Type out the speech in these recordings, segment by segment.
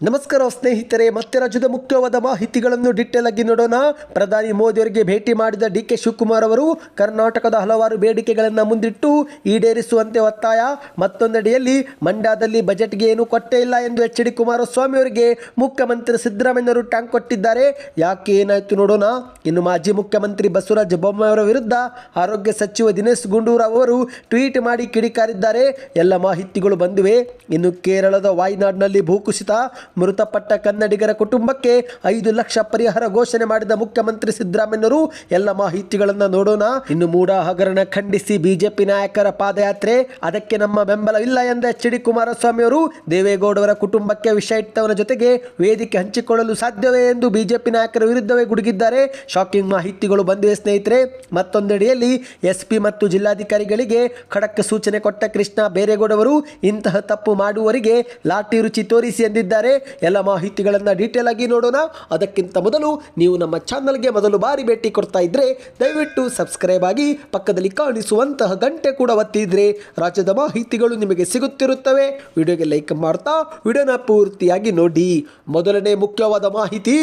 ನಮಸ್ಕಾರ ಸ್ನೇಹಿತರೆ, ಮತ್ತೆ ರಾಜ್ಯದ ಮುಖ್ಯವಾದ ಮಾಹಿತಿಗಳನ್ನು ಡಿಟೇಲ್ ಆಗಿ ನೋಡೋಣ. ಪ್ರಧಾನಿ ಮೋದಿ ಅವರಿಗೆ ಭೇಟಿ ಮಾಡಿದ ಡಿ ಕೆ ಶಿವಕುಮಾರ್ ಅವರು ಕರ್ನಾಟಕದ ಹಲವಾರು ಬೇಡಿಕೆಗಳನ್ನು ಮುಂದಿಟ್ಟು ಈಡೇರಿಸುವಂತೆ ಒತ್ತಾಯ. ಮತ್ತೊಂದೆಡೆಯಲ್ಲಿ ಮಂಡ್ಯದಲ್ಲಿ ಬಜೆಟ್ಗೆ ಏನು ಕೊಟ್ಟೇ ಇಲ್ಲ ಎಂದು ಎಚ್ ಡಿ ಕುಮಾರಸ್ವಾಮಿ ಅವರಿಗೆ ಮುಖ್ಯಮಂತ್ರಿ ಸಿದ್ದರಾಮಯ್ಯವರು ಟ್ಯಾಂಕ್ ಕೊಟ್ಟಿದ್ದಾರೆ. ಯಾಕೆ ಏನಾಯಿತು ನೋಡೋಣ. ಇನ್ನು ಮಾಜಿ ಮುಖ್ಯಮಂತ್ರಿ ಬಸವರಾಜ ಬೊಮ್ಮಾಯಿ ಅವರ ವಿರುದ್ಧ ಆರೋಗ್ಯ ಸಚಿವ ದಿನೇಶ್ ಗುಂಡೂರಾವ್ ಅವರು ಟ್ವೀಟ್ ಮಾಡಿ ಕಿಡಿಕಾರಿದ್ದಾರೆ. ಎಲ್ಲ ಮಾಹಿತಿಗಳು ಬಂದಿವೆ. ಇನ್ನು ಕೇರಳದ ವಾಯ್ನಾಡ್ನಲ್ಲಿ ಭೂಕುಸಿತ. ಮೃತಪಟ್ಟ ಕನ್ನಡಿಗರ ಕುಟುಂಬಕ್ಕೆ ಐದು ಲಕ್ಷ ಪರಿಹಾರ ಘೋಷಣೆ ಮಾಡಿದ ಮುಖ್ಯಮಂತ್ರಿ ಸಿದ್ದರಾಮಯ್ಯರು ಎಲ್ಲ ಮಾಹಿತಿಗಳನ್ನು ನೋಡೋಣ. ಇನ್ನು ಮೂಡ ಹಗರಣ ಖಂಡಿಸಿ ಬಿಜೆಪಿ ನಾಯಕರ ಪಾದಯಾತ್ರೆ, ಅದಕ್ಕೆ ನಮ್ಮ ಬೆಂಬಲವಿಲ್ಲ ಎಂದ ಎಚ್ ಡಿ ಕುಮಾರಸ್ವಾಮಿ ಅವರು ದೇವೇಗೌಡರ ಕುಟುಂಬಕ್ಕೆ ವಿಷ ಇಟ್ಟವರ ಜೊತೆಗೆ ವೇದಿಕೆ ಹಂಚಿಕೊಳ್ಳಲು ಸಾಧ್ಯವೇ ಎಂದು ಬಿಜೆಪಿ ನಾಯಕರ ವಿರುದ್ಧವೇ ಗುಡುಗಿದ್ದಾರೆ. ಶಾಕಿಂಗ್ ಮಾಹಿತಿಗಳು ಬಂದಿವೆ ಸ್ನೇಹಿತರೆ. ಮತ್ತೊಂದೆಡೆಯಲ್ಲಿ ಎಸ್ಪಿ ಮತ್ತು ಜಿಲ್ಲಾಧಿಕಾರಿಗಳಿಗೆ ಖಡಕ್ ಸೂಚನೆ ಕೊಟ್ಟ ಕೃಷ್ಣ ಬೇರೇಗೌಡವರು, ಇಂತಹ ತಪ್ಪು ಮಾಡುವವರಿಗೆ ಲಾಠಿ ರುಚಿ ತೋರಿಸಿ ಎಂದಿದ್ದಾರೆ. ಎಲ್ಲ ಮಾಹಿತಿಗಳನ್ನು ಡೀಟೇಲ್ ಆಗಿ ನೋಡೋಣ. ಅದಕ್ಕಿಂತ ಮೊದಲು ನೀವು ನಮ್ಮ ಚಾನಲ್ಗೆ ಮೊದಲು ಬಾರಿ ಭೇಟಿ ಕೊಡ್ತಾ ಇದ್ರೆ ದಯವಿಟ್ಟು ಸಬ್ಸ್ಕ್ರೈಬ್ ಆಗಿ ಪಕ್ಕದಲ್ಲಿ ಕಾಣಿಸುವಂತಹ ಗಂಟೆ ಕೂಡ ಒತ್ತಿದ್ರೆ ರಾಜ್ಯದ ಮಾಹಿತಿಗಳು ನಿಮಗೆ ಸಿಗುತ್ತಿರುತ್ತವೆ. ವಿಡಿಯೋಗೆ ಲೈಕ್ ಮಾಡ್ತಾ, ವಿಡಿಯೋನ ಪೂರ್ತಿಯಾಗಿ ನೋಡಿ. ಮೊದಲನೇ ಮುಖ್ಯವಾದ ಮಾಹಿತಿ,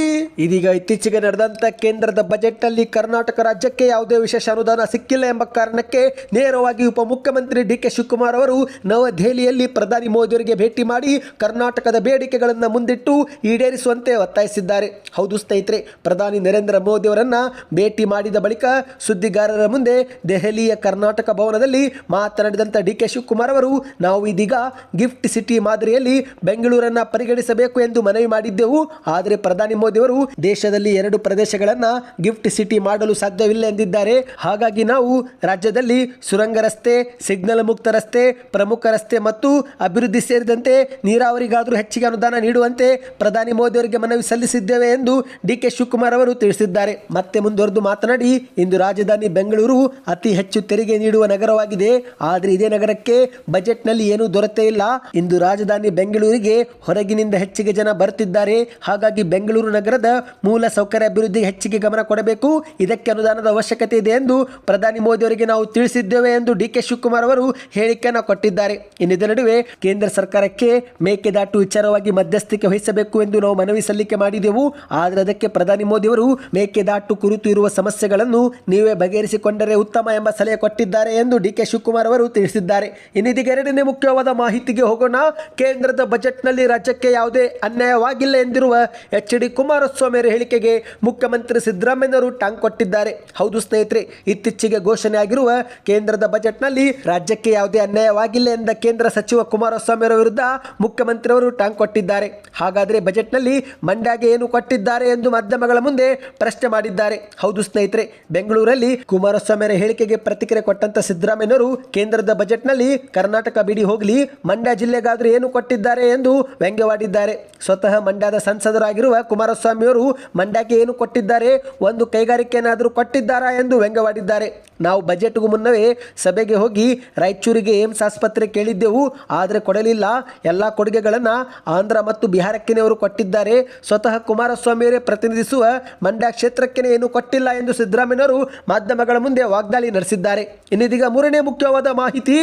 ಇದೀಗ ಇತ್ತೀಚೆಗೆ ನಡೆದಂತ ಕೇಂದ್ರದ ಬಜೆಟ್ ಅಲ್ಲಿ ಕರ್ನಾಟಕ ರಾಜ್ಯಕ್ಕೆ ಯಾವುದೇ ವಿಶೇಷ ಅನುದಾನ ಸಿಕ್ಕಿಲ್ಲ ಎಂಬ ಕಾರಣಕ್ಕೆ ನೇರವಾಗಿ ಉಪಮುಖ್ಯಮಂತ್ರಿ ಡಿ ಕೆ ಶಿವಕುಮಾರ್ ಅವರು ನವದೆಹಲಿಯಲ್ಲಿ ಪ್ರಧಾನಿ ಮೋದಿ ಅವರಿಗೆ ಭೇಟಿ ಮಾಡಿ ಕರ್ನಾಟಕದ ಬೇಡಿಕೆಗಳನ್ನು ಮುಂದಿಟ್ಟು ಈಡೇರಿಸುವಂತೆ ಒತ್ತಾಯಿಸಿದ್ದಾರೆ. ಹೌದು ಸ್ನೇಹಿತರೆ, ಪ್ರಧಾನಿ ನರೇಂದ್ರ ಮೋದಿ ಅವರನ್ನು ಭೇಟಿ ಮಾಡಿದ ಬಳಿಕ ಸುದ್ದಿಗಾರರ ಮುಂದೆ ದೆಹಲಿಯ ಕರ್ನಾಟಕ ಭವನದಲ್ಲಿ ಮಾತನಾಡಿದಂಥ ಡಿ ಕೆ ಶಿವಕುಮಾರ್ ಅವರು, ನಾವು ಇದೀಗ ಗಿಫ್ಟ್ ಸಿಟಿ ಮಾದರಿಯಲ್ಲಿ ಬೆಂಗಳೂರನ್ನ ಪರಿಗಣಿಸಬೇಕು ಎಂದು ಮನವಿ ಮಾಡಿದ್ದೆವು. ಆದರೆ ಪ್ರಧಾನಿ ಮೋದಿ ಅವರು ದೇಶದಲ್ಲಿ ಎರಡು ಪ್ರದೇಶಗಳನ್ನು ಗಿಫ್ಟ್ ಸಿಟಿ ಮಾಡಲು ಸಾಧ್ಯವಿಲ್ಲ ಎಂದಿದ್ದಾರೆ. ಹಾಗಾಗಿ ನಾವು ರಾಜ್ಯದಲ್ಲಿ ಸುರಂಗ ರಸ್ತೆ, ಸಿಗ್ನಲ್ ಮುಕ್ತ ರಸ್ತೆ, ಪ್ರಮುಖ ರಸ್ತೆ ಮತ್ತು ಅಭಿವೃದ್ಧಿ ಸೇರಿದಂತೆ ನೀರಾವರಿಗಾದರೂ ಹೆಚ್ಚಿಗೆ ಅನುದಾನ ನೀಡುವಂತೆ ಪ್ರಧಾನಿ ಮೋದಿ ಅವರಿಗೆ ಮನವಿ ಸಲ್ಲಿಸಿದ್ದೇವೆ ಎಂದು ಡಿ ಕೆ ಶಿವಕುಮಾರ್ ಅವರು ತಿಳಿಸಿದ್ದಾರೆ. ಮತ್ತೆ ಮುಂದುವರೆದು ಮಾತನಾಡಿ, ಇಂದು ರಾಜಧಾನಿ ಬೆಂಗಳೂರು ಅತಿ ಹೆಚ್ಚು ತೆರಿಗೆ ನೀಡುವ ನಗರವಾಗಿದೆ. ಆದರೆ ಇದೇ ನಗರಕ್ಕೆ ಬಜೆಟ್ನಲ್ಲಿ ಏನೂ ದೊರೆತೇ ಇಲ್ಲ. ಇಂದು ರಾಜಧಾನಿ ಬೆಂಗಳೂರಿಗೆ ಹೊರಗಿನಿಂದ ಹೆಚ್ಚಿಗೆ ಜನ ಬರುತ್ತಿದ್ದಾರೆ. ಹಾಗಾಗಿ ಬೆಂಗಳೂರು ನಗರದ ಮೂಲ ಸೌಕರ್ಯ ಅಭಿವೃದ್ಧಿಗೆ ಹೆಚ್ಚಿಗೆ ಗಮನ ಕೊಡಬೇಕು. ಇದಕ್ಕೆ ಅನುದಾನದ ಅವಶ್ಯಕತೆ ಇದೆ ಎಂದು ಪ್ರಧಾನಿ ಮೋದಿ ಅವರಿಗೆ ನಾವು ತಿಳಿಸಿದ್ದೇವೆ ಎಂದು ಡಿ ಕೆ ಶಿವಕುಮಾರ್ ಅವರು ಹೇಳಿಕೆಯನ್ನು ಕೊಟ್ಟಿದ್ದಾರೆ. ಇನ್ನಿದ ನಡುವೆ ಕೇಂದ್ರ ಸರ್ಕಾರಕ್ಕೆ ಮೇಕೆದಾಟು ವಿಚಾರವಾಗಿ ಮಧ್ಯಸ್ಥಿಕೆ ವಹಿಸಬೇಕು ಎಂದು ನಾವು ಮನವಿ ಸಲ್ಲಿಕೆ ಮಾಡಿದೆವು. ಆದರೆ ಅದಕ್ಕೆ ಪ್ರಧಾನಿ ಮೋದಿಯವರು ಮೇಕೆದಾಟು ಕುರಿತು ಇರುವ ಸಮಸ್ಯೆಗಳನ್ನು ನೀವೇ ಬಗೆಹರಿಸಿಕೊಂಡರೆ ಉತ್ತಮ ಎಂಬ ಸಲಹೆ ಕೊಟ್ಟಿದ್ದಾರೆ ಎಂದು ಡಿ ಕೆ ಶಿವಕುಮಾರ್ ಅವರು ತಿಳಿಸಿದ್ದಾರೆ. ಇನ್ನಿದೀಗ ಎರಡನೇ ಮುಖ್ಯವಾದ ಮಾಹಿತಿಗೆ ಹೋಗೋಣ. ಕೇಂದ್ರದ ಬಜೆಟ್ನಲ್ಲಿ ರಾಜ್ಯಕ್ಕೆ ಯಾವುದೇ ಅನ್ಯಾಯವಾಗಿಲ್ಲ ಎಂದಿರುವ ಎಚ್ ಡಿ ಕುಮಾರಸ್ವಾಮಿ ಅವರ ಹೇಳಿಕೆಗೆ ಮುಖ್ಯಮಂತ್ರಿ ಸಿದ್ದರಾಮಯ್ಯವರು ಟಾಂಗ್ ಕೊಟ್ಟಿದ್ದಾರೆ. ಹೌದು ಸ್ನೇಹಿತರೆ, ಇತ್ತೀಚೆಗೆ ಘೋಷಣೆಯಾಗಿರುವ ಕೇಂದ್ರದ ಬಜೆಟ್ನಲ್ಲಿ ರಾಜ್ಯಕ್ಕೆ ಯಾವುದೇ ಅನ್ಯಾಯವಾಗಿಲ್ಲ ಎಂದ ಕೇಂದ್ರ ಸಚಿವ ಕುಮಾರಸ್ವಾಮಿ ಅವರ ವಿರುದ್ಧ ಮುಖ್ಯಮಂತ್ರಿಯವರು ಟಾಂಗ್ ಕೊಟ್ಟಿದ್ದಾರೆ. ಹಾಗಾದರೆ ಬಜೆಟ್ನಲ್ಲಿ ಮಂಡ್ಯಗೆ ಏನು ಕೊಟ್ಟಿದ್ದಾರೆ ಎಂದು ಮಾಧ್ಯಮಗಳ ಮುಂದೆ ಪ್ರಶ್ನೆ ಮಾಡಿದ್ದಾರೆ. ಹೌದು ಸ್ನೇಹಿತರೆ, ಬೆಂಗಳೂರಲ್ಲಿ ಕುಮಾರಸ್ವಾಮಿ ಹೇಳಿಕೆಗೆ ಪ್ರತಿಕ್ರಿಯೆ ಕೊಟ್ಟಂತ ಸಿದ್ದರಾಮಯ್ಯವರು ಕೇಂದ್ರದ ಬಜೆಟ್ನಲ್ಲಿ ಕರ್ನಾಟಕ ಬಿಡಿ ಹೋಗಲಿ, ಮಂಡ್ಯ ಜಿಲ್ಲೆಗಾದರೂ ಏನು ಕೊಟ್ಟಿದ್ದಾರೆ ಎಂದು ವ್ಯಂಗ್ಯವಾಡಿದ್ದಾರೆ. ಸ್ವತಃ ಮಂಡ್ಯದ ಸಂಸದರಾಗಿರುವ ಕುಮಾರಸ್ವಾಮಿಯವರು ಮಂಡ್ಯಕ್ಕೆ ಏನು ಕೊಟ್ಟಿದ್ದಾರೆ, ಒಂದು ಕೈಗಾರಿಕೆಯನ್ನಾದರೂ ಕೊಟ್ಟಿದ್ದಾರಾ ಎಂದು ವ್ಯಂಗ್ಯವಾಡಿದ್ದಾರೆ. ನಾವು ಬಜೆಟ್ಗೂ ಮುನ್ನವೇ ಸಭೆಗೆ ಹೋಗಿ ರಾಯಚೂರಿಗೆ ಏಮ್ಸ್ ಆಸ್ಪತ್ರೆ ಕೇಳಿದ್ದೆವು. ಆದರೆ ಕೊಡಲಿಲ್ಲ. ಎಲ್ಲ ಕೊಡುಗೆಗಳನ್ನು ಆಂಧ್ರ ಮತ್ತು ಬಿಹಾರಕ್ಕೆ ಅವರು ಕೊಟ್ಟಿದ್ದಾರೆ. ಸ್ವತಃ ಕುಮಾರಸ್ವಾಮಿಯವರೇ ಪ್ರತಿನಿಧಿಸುವ ಮಂಡ್ಯ ಕ್ಷೇತ್ರಕ್ಕೆ ಏನು ಕೊಟ್ಟಿಲ್ಲ ಎಂದು ಸಿದ್ದರಾಮಯ್ಯವರು ಮಾಧ್ಯಮಗಳ ಮುಂದೆ ವಾಗ್ದಾಳಿ ನಡೆಸಿದ್ದಾರೆ. ಇನ್ನಿದೀಗ ಮೂರನೇ ಮುಖ್ಯವಾದ ಮಾಹಿತಿ.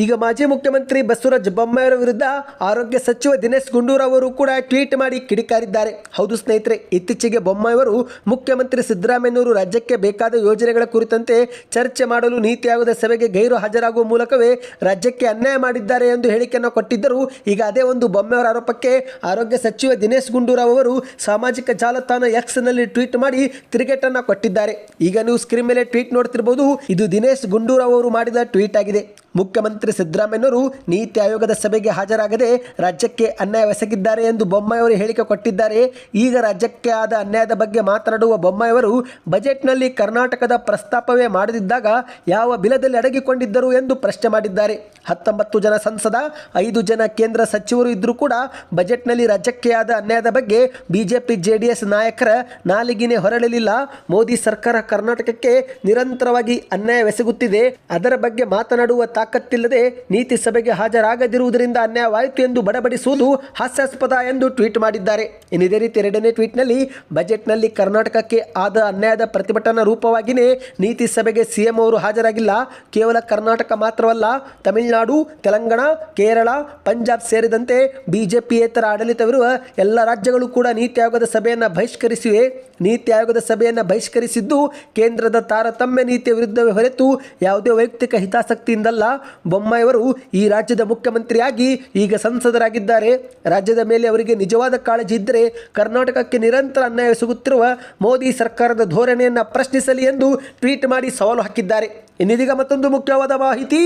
ಈಗ ಮಾಜಿ ಮುಖ್ಯಮಂತ್ರಿ ಬಸವರಾಜ ಬೊಮ್ಮಾಯಿಯವರ ವಿರುದ್ಧ ಆರೋಗ್ಯ ಸಚಿವ ದಿನೇಶ್ ಗುಂಡೂರಾವ್ ಅವರು ಕೂಡ ಟ್ವೀಟ್ ಮಾಡಿ ಕಿಡಿಕಾರಿದ್ದಾರೆ. ಹೌದು ಸ್ನೇಹಿತರೆ, ಇತ್ತೀಚೆಗೆ ಬೊಮ್ಮಾಯಿಯವರು ಮುಖ್ಯಮಂತ್ರಿ ಸಿದ್ದರಾಮಯ್ಯನವರು ರಾಜ್ಯಕ್ಕೆ ಬೇಕಾದ ಯೋಜನೆಗಳ ಕುರಿತಂತೆ ಚರ್ಚೆ ಮಾಡಲು ನೀತಿ ಆಯೋಗದ ಸಭೆಗೆ ಗೈರು ಹಾಜರಾಗುವ ಮೂಲಕವೇ ರಾಜ್ಯಕ್ಕೆ ಅನ್ಯಾಯ ಮಾಡಿದ್ದಾರೆ ಎಂದು ಹೇಳಿಕೆಯನ್ನು ಕೊಟ್ಟಿದ್ದರು. ಈಗ ಅದೇ ಒಂದು ಬೊಮ್ಮೆಯವರ ಆರೋಪಕ್ಕೆ ಆರೋಗ್ಯ ಸಚಿವ ದಿನೇಶ್ ಗುಂಡೂರಾವ್ ಅವರು ಸಾಮಾಜಿಕ ಜಾಲತಾಣ ಎಕ್ಸ್ನಲ್ಲಿ ಟ್ವೀಟ್ ಮಾಡಿ ತಿರುಗೇಟನ್ನು ಕೊಟ್ಟಿದ್ದಾರೆ. ಈಗ ನೀವು ಸ್ಕ್ರೀನ್ ಮೇಲೆ ಟ್ವೀಟ್ ನೋಡ್ತಿರ್ಬೋದು. ಇದು ದಿನೇಶ್ ಗುಂಡೂರಾವ್ ಅವರು ಮಾಡಿದ ಟ್ವೀಟ್ ಆಗಿದೆ. ಮುಖ್ಯಮಂತ್ರಿ ಸಿದ್ದರಾಮಯ್ಯನವರು ನೀತಿ ಆಯೋಗದ ಸಭೆಗೆ ಹಾಜರಾಗದೆ ರಾಜ್ಯಕ್ಕೆ ಅನ್ಯಾಯವೆಸಗಿದ್ದಾರೆ ಎಂದು ಬೊಮ್ಮಾಯಿಯವರು ಹೇಳಿಕೆ ಕೊಟ್ಟಿದ್ದಾರೆ. ಈಗ ರಾಜ್ಯಕ್ಕೆ ಆದ ಅನ್ಯಾಯದ ಬಗ್ಗೆ ಮಾತನಾಡುವ ಬೊಮ್ಮಾಯಿಯವರು ಬಜೆಟ್ನಲ್ಲಿ ಕರ್ನಾಟಕದ ಪ್ರಸ್ತಾಪವೇ ಮಾಡದಿದ್ದಾಗ ಯಾವ ಬಿಲದಲ್ಲಿ ಅಡಗಿಕೊಂಡಿದ್ದರು ಎಂದು ಪ್ರಶ್ನೆ ಮಾಡಿದ್ದಾರೆ. ಹತ್ತೊಂಬತ್ತು ಜನ ಸಂಸದ, ಐದು ಜನ ಕೇಂದ್ರ ಸಚಿವರು ಇದ್ದರೂ ಕೂಡ ಬಜೆಟ್ನಲ್ಲಿ ರಾಜ್ಯಕ್ಕೆ ಆದ ಅನ್ಯಾಯದ ಬಗ್ಗೆ ಬಿಜೆಪಿ ಜೆಡಿಎಸ್ ನಾಯಕರ ನಾಲಿಗಿನೇ ಹೊರಳಲಿಲ್ಲ. ಮೋದಿ ಸರ್ಕಾರ ಕರ್ನಾಟಕಕ್ಕೆ ನಿರಂತರವಾಗಿ ಅನ್ಯಾಯವೆಸಗುತ್ತಿದೆ. ಅದರ ಬಗ್ಗೆ ಮಾತನಾಡುವ ತಾಕತ್ತಿಲ್ಲದೆ ನೀತಿ ಸಭೆಗೆ ಹಾಜರಾಗದಿರುವುದರಿಂದ ಅನ್ಯಾಯವಾಯಿತು ಎಂದು ಬಡಬಡಿಸುವುದು ಹಾಸ್ಯಾಸ್ಪದ ಎಂದು ಟ್ವೀಟ್ ಮಾಡಿದ್ದಾರೆ. ಇನ್ನಿದೇ ರೀತಿ ಎರಡನೇ ಟ್ವೀಟ್ನಲ್ಲಿ, ಬಜೆಟ್ನಲ್ಲಿ ಕರ್ನಾಟಕಕ್ಕೆ ಆದ ಅನ್ಯಾಯದ ಪ್ರತಿಭಟನಾ ರೂಪವಾಗಿಯೇ ನೀತಿ ಸಭೆಗೆ ಸಿಎಂ ಅವರು ಹಾಜರಾಗಿಲ್ಲ. ಕೇವಲ ಕರ್ನಾಟಕ ಮಾತ್ರವಲ್ಲ, ತಮಿಳುನಾಡು, ತೆಲಂಗಾಣ, ಕೇರಳ, ಪಂಜಾಬ್ ಸೇರಿದಂತೆ ಬಿಜೆಪಿಯೇತರ ಆಡಳಿತವಿರುವ ಎಲ್ಲ ರಾಜ್ಯಗಳು ಕೂಡ ನೀತಿ ಆಯೋಗದ ಸಭೆಯನ್ನು ಬಹಿಷ್ಕರಿಸಿವೆ. ನೀತಿ ಆಯೋಗದ ಸಭೆಯನ್ನು ಬಹಿಷ್ಕರಿಸಿದ್ದು ಕೇಂದ್ರದ ತಾರತಮ್ಯ ನೀತಿಯ ವಿರುದ್ಧವೇ ಹೊರತು ಯಾವುದೇ ವೈಯಕ್ತಿಕ ಹಿತಾಸಕ್ತಿಯಿಂದಲ್ಲ. ಬೊಮ್ಮಾಯಿಯವರು ಈ ರಾಜ್ಯದ ಮುಖ್ಯಮಂತ್ರಿಯಾಗಿ ಈಗ ಸಂಸದರಾಗಿದ್ದಾರೆ. ರಾಜ್ಯದ ಮೇಲೆ ಅವರಿಗೆ ನಿಜವಾದ ಕಾಳಜಿ ಇದ್ದರೆ ಕರ್ನಾಟಕಕ್ಕೆ ನಿರಂತರ ಅನ್ಯಾಯ ಸಿಗುತ್ತಿರುವ ಮೋದಿ ಸರ್ಕಾರದ ಧೋರಣೆಯನ್ನು ಪ್ರಶ್ನಿಸಲಿ ಎಂದು ಟ್ವೀಟ್ ಮಾಡಿ ಸವಾಲು ಹಾಕಿದ್ದಾರೆ. ಇನ್ನಿದೀಗ ಮತ್ತೊಂದು ಮುಖ್ಯವಾದ ಮಾಹಿತಿ.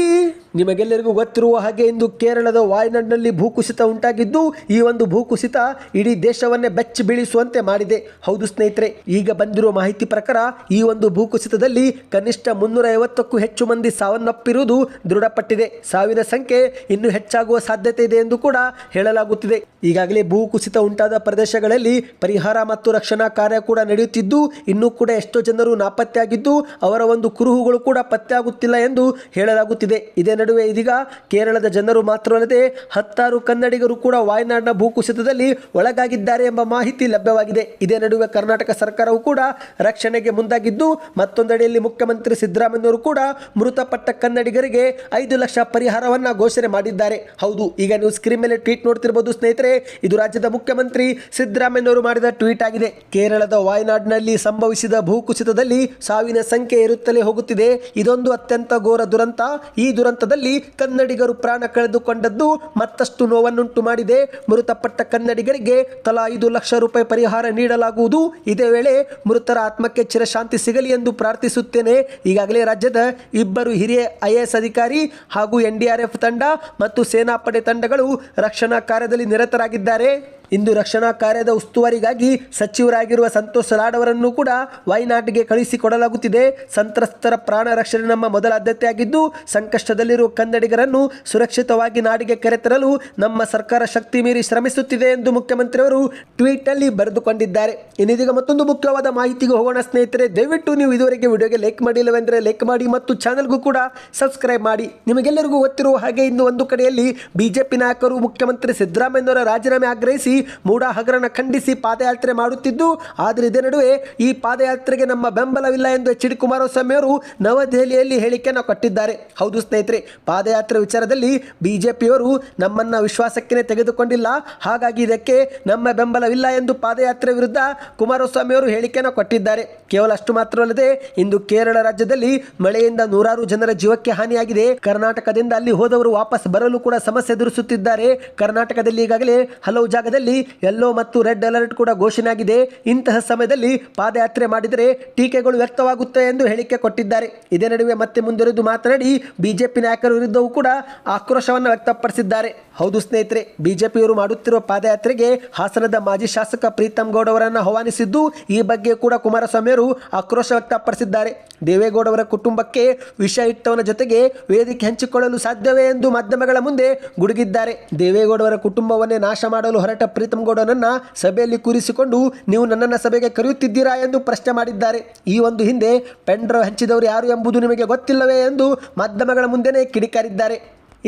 ನಿಮಗೆಲ್ಲರಿಗೂ ಗೊತ್ತಿರುವ ಹಾಗೆ ಇಂದು ಕೇರಳದ ವಾಯ್ನಾಡ್ನಲ್ಲಿ ಭೂಕುಸಿತ ಉಂಟಾಗಿದ್ದು, ಈ ಒಂದು ಭೂಕುಸಿತ ಇಡೀ ದೇಶವನ್ನೇ ಬೆಚ್ಚಿ ಬೀಳಿಸುವಂತೆ ಮಾಡಿದೆ. ಹೌದು ಸ್ನೇಹಿತರೆ, ಈಗ ಬಂದಿರುವ ಮಾಹಿತಿ ಪ್ರಕಾರ ಈ ಒಂದು ಭೂಕುಸಿತದಲ್ಲಿ ಕನಿಷ್ಠ ಮುನ್ನೂರ ಐವತ್ತಕ್ಕೂ ಹೆಚ್ಚು ಮಂದಿ ಸಾವನ್ನಪ್ಪಿರುವುದು ದೃಢಪಟ್ಟಿದೆ. ಸಾವಿನ ಸಂಖ್ಯೆ ಇನ್ನೂ ಹೆಚ್ಚಾಗುವ ಸಾಧ್ಯತೆ ಇದೆ ಎಂದು ಕೂಡ ಹೇಳಲಾಗುತ್ತಿದೆ. ಈಗಾಗಲೇ ಭೂಕುಸಿತ ಉಂಟಾದ ಪ್ರದೇಶಗಳಲ್ಲಿ ಪರಿಹಾರ ಮತ್ತು ರಕ್ಷಣಾ ಕಾರ್ಯ ಕೂಡ ನಡೆಯುತ್ತಿದ್ದು, ಇನ್ನೂ ಕೂಡ ಎಷ್ಟೋ ಜನರು ನಾಪತ್ತೆಯಾಗಿದ್ದು, ಅವರ ಒಂದು ಕುರುಹುಗಳು ಕೂಡ ಪತ್ತೆಯಾಗುತ್ತಿಲ್ಲ ಎಂದು ಹೇಳಲಾಗುತ್ತಿದೆ. ಇದೇ ನಡುವೆ ಇದೀಗ ಕೇರಳದ ಜನರು ಮಾತ್ರವಲ್ಲದೆ ಹತ್ತಾರು ಕನ್ನಡಿಗರು ಕೂಡ ವಾಯನಾಡ್ನ ಭೂಕುಸಿತದಲ್ಲಿ ಒಳಗಾಗಿದ್ದಾರೆ ಎಂಬ ಮಾಹಿತಿ ಲಭ್ಯವಾಗಿದೆ. ಇದೇ ನಡುವೆ ಕರ್ನಾಟಕ ಸರ್ಕಾರವು ಕೂಡ ರಕ್ಷಣೆಗೆ ಮುಂದಾಗಿದ್ದು, ಮತ್ತೊಂದೆಡೆಯಲ್ಲಿ ಮುಖ್ಯಮಂತ್ರಿ ಸಿದ್ದರಾಮಯ್ಯವರು ಕೂಡ ಮೃತಪಟ್ಟ ಕನ್ನಡಿಗರಿಗೆ ಐದು ಲಕ್ಷ ಪರಿಹಾರವನ್ನು ಘೋಷಣೆ ಮಾಡಿದ್ದಾರೆ. ಹೌದು, ಈಗ ನೀವು ಸ್ಕ್ರೀನ್ ಮೇಲೆ ಟ್ವೀಟ್ ನೋಡ್ತಿರ್ಬೋದು ಸ್ನೇಹಿತರೆ ಇದು ರಾಜ್ಯದ ಮುಖ್ಯಮಂತ್ರಿ ಸಿದ್ದರಾಮಯ್ಯನವರು ಮಾಡಿದ ಟ್ವೀಟ್ ಆಗಿದೆ. ಕೇರಳದ ವಾಯನಾಡ್ನಲ್ಲಿ ಸಂಭವಿಸಿದ ಭೂಕುಸಿತದಲ್ಲಿ ಸಾವಿನ ಸಂಖ್ಯೆ ಇರುತ್ತಲೇ ಹೋಗುತ್ತಿದೆ. ಇದೊಂದು ಅತ್ಯಂತ ಘೋರ ದುರಂತ. ಈ ದುರಂತದಲ್ಲಿ ಕನ್ನಡಿಗರು ಪ್ರಾಣ ಕಳೆದುಕೊಂಡದ್ದು ಮತ್ತಷ್ಟು ನೋವನ್ನುಂಟು ಮಾಡಿದೆ. ಮೃತಪಟ್ಟ ಕನ್ನಡಿಗರಿಗೆ ತಲಾ ಐದು ಲಕ್ಷ ರೂಪಾಯಿ ಪರಿಹಾರ ನೀಡಲಾಗುವುದು. ಇದೇ ವೇಳೆ ಮೃತರ ಆತ್ಮಕ್ಕೆ ಚಿರಶಾಂತಿ ಸಿಗಲಿ ಎಂದು ಪ್ರಾರ್ಥಿಸುತ್ತೇನೆ. ಈಗಾಗಲೇ ರಾಜ್ಯದ ಇಬ್ಬರು ಹಿರಿಯ ಐಎಎಸ್ ಅಧಿಕಾರಿ ಹಾಗೂ ಎನ್ಡಿಆರ್ಎಫ್ ತಂಡ ಮತ್ತು ಸೇನಾಪಡೆ ತಂಡಗಳು ರಕ್ಷಣಾ ಕಾರ್ಯದಲ್ಲಿ ನಿರತರಾಗಿದ್ದಾರೆ. ಇಂದು ರಕ್ಷಣಾ ಕಾರ್ಯದ ಉಸ್ತುವಾರಿಗಾಗಿ ಸಚಿವರಾಗಿರುವ ಸಂತೋಷ್ ಲಾಡವರನ್ನು ಕೂಡ ವೈನಾಟ್ಗೆ ಕಳುಹಿಸಿಕೊಡಲಾಗುತ್ತಿದೆ ಸಂತ್ರಸ್ತರ ಪ್ರಾಣ ರಕ್ಷಣೆ ನಮ್ಮ ಮೊದಲ ಆದ್ಯತೆಯಾಗಿದ್ದು, ಸಂಕಷ್ಟದಲ್ಲಿರುವ ಕನ್ನಡಿಗರನ್ನು ಸುರಕ್ಷಿತವಾಗಿ ನಾಡಿಗೆ ಕರೆತರಲು ನಮ್ಮ ಸರ್ಕಾರ ಶಕ್ತಿ ಮೀರಿ ಶ್ರಮಿಸುತ್ತಿದೆ ಎಂದು ಮುಖ್ಯಮಂತ್ರಿಯವರು ಟ್ವೀಟ್ ಅಲ್ಲಿ ಬರೆದುಕೊಂಡಿದ್ದಾರೆ. ಇನ್ನಿದೀಗ ಮತ್ತೊಂದು ಮುಖ್ಯವಾದ ಮಾಹಿತಿಗೆ ಹೋಗೋಣ ಸ್ನೇಹಿತರೆ, ದಯವಿಟ್ಟು ನೀವು ಇದುವರೆಗೆ ವಿಡಿಯೋಗೆ ಲೈಕ್ ಮಾಡಿಲ್ಲವೆಂದರೆ ಲೈಕ್ ಮಾಡಿ ಮತ್ತು ಚಾನಲ್ಗೂ ಕೂಡ ಸಬ್ಸ್ಕ್ರೈಬ್ ಮಾಡಿ. ನಿಮಗೆಲ್ಲರಿಗೂ ಗೊತ್ತಿರುವ ಹಾಗೆ ಇನ್ನು ಒಂದು ಕಡೆಯಲ್ಲಿ ಬಿಜೆಪಿ ನಾಯಕರು ಮುಖ್ಯಮಂತ್ರಿ ಸಿದ್ದರಾಮಯ್ಯನವರ ರಾಜೀನಾಮೆ ಆಗ್ರಹಿಸಿ ಮೂಡ ಹಗರಣ ಖಂಡಿಸಿ ಪಾದಯಾತ್ರೆ ಮಾಡುತ್ತಿದ್ದು, ಆದರೆ ಇದೇ ನಡುವೆ ಈ ಪಾದಯಾತ್ರೆಗೆ ನಮ್ಮ ಬೆಂಬಲವಿಲ್ಲ ಎಂದು ಎಚ್ ಡಿ ಕುಮಾರಸ್ವಾಮಿ ಅವರು ನವದೆಹಲಿಯಲ್ಲಿ ಹೇಳಿಕೆಯನ್ನು ಕೊಟ್ಟಿದ್ದಾರೆ. ಹೌದು ಸ್ನೇಹಿತರೆ, ಪಾದಯಾತ್ರೆ ವಿಚಾರದಲ್ಲಿ ಬಿಜೆಪಿಯವರು ನಮ್ಮನ್ನ ವಿಶ್ವಾಸಕ್ಕೆ ತೆಗೆದುಕೊಂಡಿಲ್ಲ. ಹಾಗಾಗಿ ಇದಕ್ಕೆ ನಮ್ಮ ಬೆಂಬಲವಿಲ್ಲ ಎಂದು ಪಾದಯಾತ್ರೆ ವಿರುದ್ಧ ಕುಮಾರಸ್ವಾಮಿ ಅವರು ಹೇಳಿಕೆಯನ್ನು ಕೊಟ್ಟಿದ್ದಾರೆ. ಕೇವಲ ಅಷ್ಟು ಮಾತ್ರವಲ್ಲದೆ ಇಂದು ಕೇರಳ ರಾಜ್ಯದಲ್ಲಿ ಮಳೆಯಿಂದ ನೂರಾರು ಜನರ ಜೀವಕ್ಕೆ ಹಾನಿಯಾಗಿದೆ. ಕರ್ನಾಟಕದಿಂದ ಅಲ್ಲಿ ಹೋದವರು ವಾಪಸ್ ಬರಲು ಕೂಡ ಸಮಸ್ಯೆ ಎದುರಿಸುತ್ತಿದ್ದಾರೆ. ಕರ್ನಾಟಕದಲ್ಲಿ ಈಗಾಗಲೇ ಹಲವು ಜಾಗದಲ್ಲಿ ಯೆಲ್ಲೋ ಮತ್ತು ರೆಡ್ ಅಲರ್ಟ್ ಕೂಡ ಘೋಷಣೆಯಾಗಿದೆ. ಇಂತಹ ಸಮಯದಲ್ಲಿ ಪಾದಯಾತ್ರೆ ಮಾಡಿದರೆ ಟೀಕೆಗಳು ವ್ಯಕ್ತವಾಗುತ್ತೆ ಎಂದು ಹೇಳಿಕೆ ಕೊಟ್ಟಿದ್ದಾರೆ. ಇದೇ ನಡುವೆ ಮತ್ತೆ ಮುಂದುವರೆದು ಮಾತನಾಡಿ ಬಿಜೆಪಿ ನಾಯಕರ ವಿರುದ್ಧವೂ ಕೂಡ ಆಕ್ರೋಶವನ್ನು ವ್ಯಕ್ತಪಡಿಸಿದ್ದಾರೆ. ಹೌದು ಸ್ನೇಹಿತರೆ, ಬಿಜೆಪಿಯವರು ಮಾಡುತ್ತಿರುವ ಪಾದಯಾತ್ರೆಗೆ ಹಾಸನದ ಮಾಜಿ ಶಾಸಕ ಪ್ರೀತಂ ಗೌಡ ಅವರನ್ನು ಆಹ್ವಾನಿಸಿದ್ದು, ಈ ಬಗ್ಗೆ ಕೂಡ ಕುಮಾರಸ್ವಾಮಿ ಅವರು ಆಕ್ರೋಶ ವ್ಯಕ್ತಪಡಿಸಿದ್ದಾರೆ. ದೇವೇಗೌಡ ಅವರ ಕುಟುಂಬಕ್ಕೆ ವಿಷ ಇಟ್ಟವನ ಜೊತೆಗೆ ವೇದಿಕೆ ಹಂಚಿಕೊಳ್ಳಲು ಸಾಧ್ಯವೇ ಎಂದು ಮಾಧ್ಯಮಗಳ ಮುಂದೆ ಗುಡುಗಿದ್ದಾರೆ. ದೇವೇಗೌಡ ಅವರ ಕುಟುಂಬವನ್ನೇ ನಾಶ ಮಾಡಲು ಹೊರಟ ಪ್ರೀತಮ್ ಗೌಡನನ್ನ ಸಭೆಯಲ್ಲಿ ಕೂರಿಸಿಕೊಂಡು ನೀವು ನನ್ನನ್ನು ಸಭೆಗೆ ಕರೆಯುತ್ತಿದ್ದೀರಾ ಎಂದು ಪ್ರಶ್ನೆ ಮಾಡಿದ್ದಾರೆ. ಈ ಒಂದು ಹಿಂದೆ ಪೆಂಡ್ರ ಹಂಚಿದವರು ಯಾರು ಎಂಬುದು ನಿಮಗೆ ಗೊತ್ತಿಲ್ಲವೇ ಎಂದು ಮಾಧ್ಯಮಗಳ ಮುಂದೆನೇ ಕಿಡಿಕಾರಿದ್ದಾರೆ.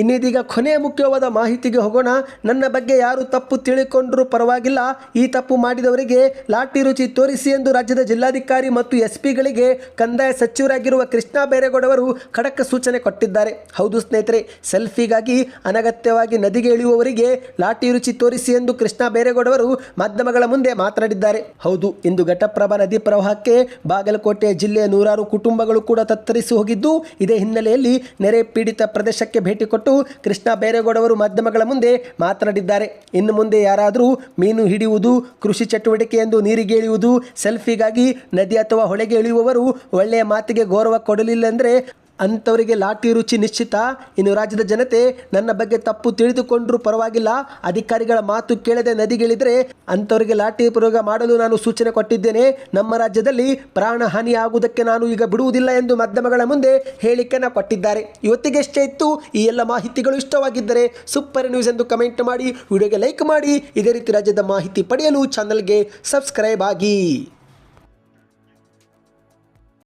ಇನ್ನಿದೀಗ ಕೊನೆಯ ಮುಖ್ಯವಾದ ಮಾಹಿತಿಗೆ ಹೋಗೋಣ. ನನ್ನ ಬಗ್ಗೆ ಯಾರು ತಪ್ಪು ತಿಳಿಕೊಂಡರೂ ಪರವಾಗಿಲ್ಲ. ಈ ತಪ್ಪು ಮಾಡಿದವರಿಗೆ ಲಾಠಿ ರುಚಿ ತೋರಿಸಿ ಎಂದು ರಾಜ್ಯದ ಜಿಲ್ಲಾಧಿಕಾರಿ ಮತ್ತು ಎಸ್ ಪಿಗಳಿಗೆ ಕಂದಾಯ ಸಚಿವರಾಗಿರುವ ಕೃಷ್ಣ ಬೈರೇಗೌಡವರು ಖಡಕ್ ಸೂಚನೆ ಕೊಟ್ಟಿದ್ದಾರೆ. ಹೌದು ಸ್ನೇಹಿತರೆ, ಸೆಲ್ಫಿಗಾಗಿ ಅನಗತ್ಯವಾಗಿ ನದಿಗೆ ಇಳಿಯುವವರಿಗೆ ಲಾಠಿ ರುಚಿ ತೋರಿಸಿ ಎಂದು ಕೃಷ್ಣ ಬೈರೇಗೌಡವರು ಮಾಧ್ಯಮಗಳ ಮುಂದೆ ಮಾತನಾಡಿದ್ದಾರೆ. ಹೌದು, ಇಂದು ಘಟಪ್ರಭಾ ನದಿ ಪ್ರವಾಹಕ್ಕೆ ಬಾಗಲಕೋಟೆ ಜಿಲ್ಲೆಯ ನೂರಾರು ಕುಟುಂಬಗಳು ಕೂಡ ತತ್ತರಿಸಿ ಹೋಗಿದ್ದು, ಇದೇ ಹಿನ್ನೆಲೆಯಲ್ಲಿ ನೆರೆ ಪೀಡಿತ ಪ್ರದೇಶಕ್ಕೆ ಭೇಟಿ ಕೊಟ್ಟು ಕೃಷ್ಣ ಬೈರೇಗೌಡವರು ಮಾಧ್ಯಮಗಳ ಮುಂದೆ ಮಾತನಾಡಿದ್ದಾರೆ. ಇನ್ನು ಮುಂದೆ ಯಾರಾದರೂ ಮೀನು ಹಿಡಿಯುವುದು, ಕೃಷಿ ಚಟುವಟಿಕೆ ಎಂದು ನೀರಿಗೆ ಇಳಿಯುವುದು ಸೆಲ್ಫಿಗಾಗಿ ನದಿ ಅಥವಾ ಹೊಳೆಗೆ ಇಳಿಯುವವರು ಒಳ್ಳೆಯ ಮಾತಿಗೆ ಗೌರವ ಕೊಡಲಿಲ್ಲ ಅಂದರೆ ಅಂಥವರಿಗೆ ಲಾಠಿ ರುಚಿ ನಿಶ್ಚಿತ. ಇನ್ನು ರಾಜ್ಯದ ಜನತೆ ನನ್ನ ಬಗ್ಗೆ ತಪ್ಪು ತಿಳಿದುಕೊಂಡರೂ ಪರವಾಗಿಲ್ಲ. ಅಧಿಕಾರಿಗಳ ಮಾತು ಕೇಳದೆ ನದಿಗಿಳಿದರೆ ಅಂಥವರಿಗೆ ಲಾಠಿ ಪ್ರಯೋಗ ಮಾಡಲು ನಾನು ಸೂಚನೆ ಕೊಟ್ಟಿದ್ದೇನೆ. ನಮ್ಮ ರಾಜ್ಯದಲ್ಲಿ ಪ್ರಾಣ ಹಾನಿ ಆಗುವುದಕ್ಕೆ ನಾನು ಈಗ ಬಿಡುವುದಿಲ್ಲ ಎಂದು ಮಾಧ್ಯಮಗಳ ಮುಂದೆ ಹೇಳಿಕೆಯನ್ನು ಕೊಟ್ಟಿದ್ದಾರೆ. ಇವತ್ತಿಗೆಷ್ಟೇ ಇತ್ತು, ಈ ಎಲ್ಲ ಮಾಹಿತಿಗಳು ಇಷ್ಟವಾಗಿದ್ದರೆ ಸೂಪರ್ ನ್ಯೂಸ್ ಎಂದು ಕಮೆಂಟ್ ಮಾಡಿ, ವಿಡಿಯೋಗೆ ಲೈಕ್ ಮಾಡಿ. ಇದೇ ರೀತಿ ರಾಜ್ಯದ ಮಾಹಿತಿ ಪಡೆಯಲು ಚಾನಲ್ಗೆ ಸಬ್ಸ್ಕ್ರೈಬ್ ಆಗಿ.